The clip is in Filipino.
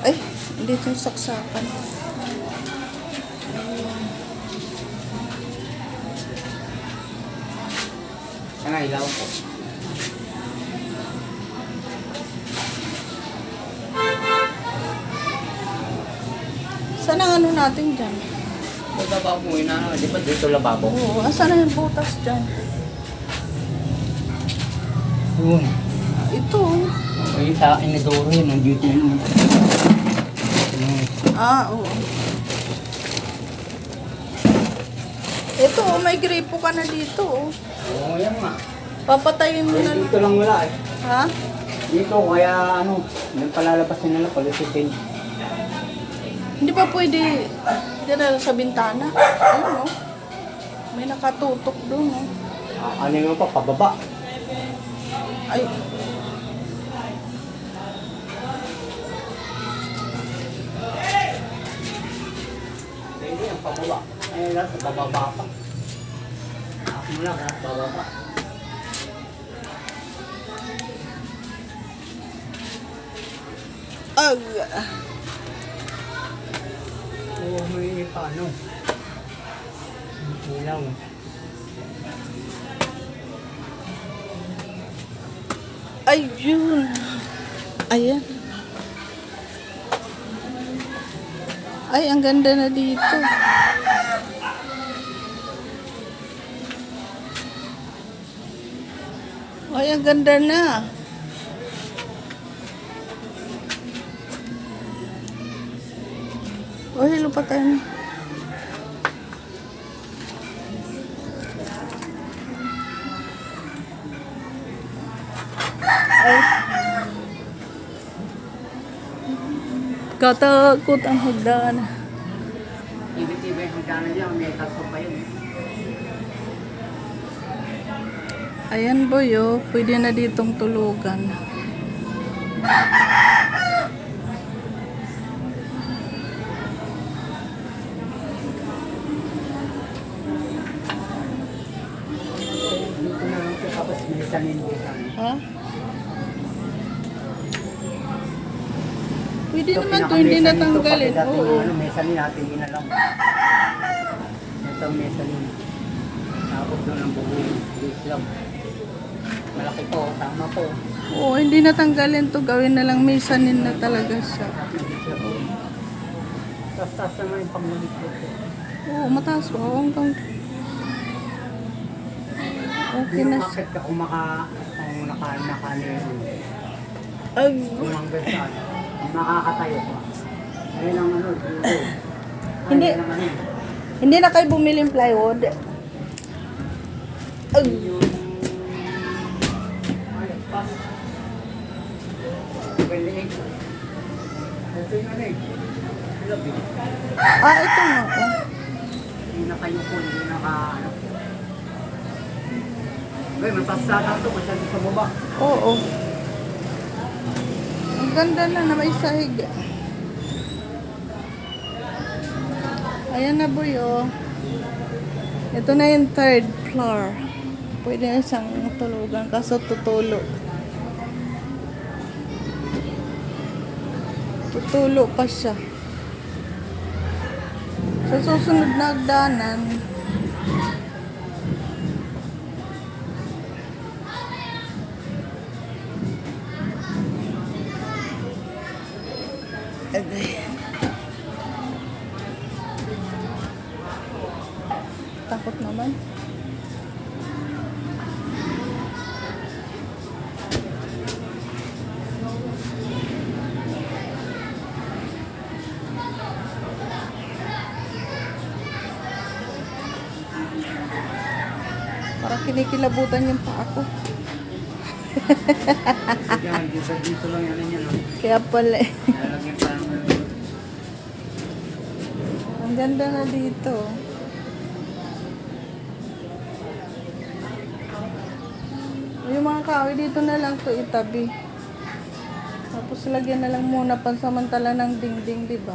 Ay, dito yung saksakan. Saan nga ilaw po? Saan ang ano natin dyan? Sa baba mo yun ano, di ba dito lababo? Oo, asan na yung butas dyan? Yun. Ito. Ay, sa inidoro yun, nandito yun. Ah, oo. Ito, oh, may gripo ka na dito. Oh. Oo, yan nga. Papatayin mo Eh, na dito lang wala eh. Ha? Dito, kaya ano, nang palalabas nila na palisitin. Hindi pa pwede dyan sa bintana. Ayun, oh. May nakatutok doon, oh. Ah, ano nga pa, pababa. Ay, Hindi, ang pababa. Ayun lang, sa bababa pa. Ako mo lang, ha, bababa. ag. Oo, may paano. Ilaw. Ayun. Ayan. Ay, ang ganda na dito. Ay, ang ganda na. Oh, hello tayo. Ay. Katakot ang hagdan. Ibig-ibig ang hangganan niya, may pa yun. Ayan boy, oh. Pwede na ditong tulugan. Dito na lang siya, tapos may sanin dito. Ha? Pwede Ito, naman to, pinaka-mezzanine hindi natanggalin. pagdating Oo. Ano, mezzanine natin, yun na lang. Ito ang mezzanine. Tapos doon ang bubuhin. Please lang. Malaki po, tama po. Oo, hindi natanggalin to. Gawin na lang mezzanine na talaga siya. Tapos-taas naman yung panglamit ko. Oo, mataas pa. Oo, hanggang... Okay na siya. ka kung maka, kung naka, naka, Ay, kung hanggang saan. Makakatayo ka. Ayun ang ano, dulo. Hindi. ano, hindi na kayo bumili ng plywood. Ay, yung... Ay, pas. 28. Ito yung. Labi. ah, ito nga. Oh. Hindi na kayo po, hindi naka, ano. Ay, matasada to, masyado sa baba. Oo. Ang ganda na na may sahig. Ayan na boy, oh. Ito na yung third floor. Pwede na siyang tulugan kaso tutulo. Tutulo pa siya. Sa susunod na hagdanan, Takot naman. Parang kinikilabutan yung pa ako. Kaya pala eh. Ang ganda na dito. Yung mga kahoy dito na lang to itabi. Tapos lagyan na lang muna pansamantala ng dingding, di ba?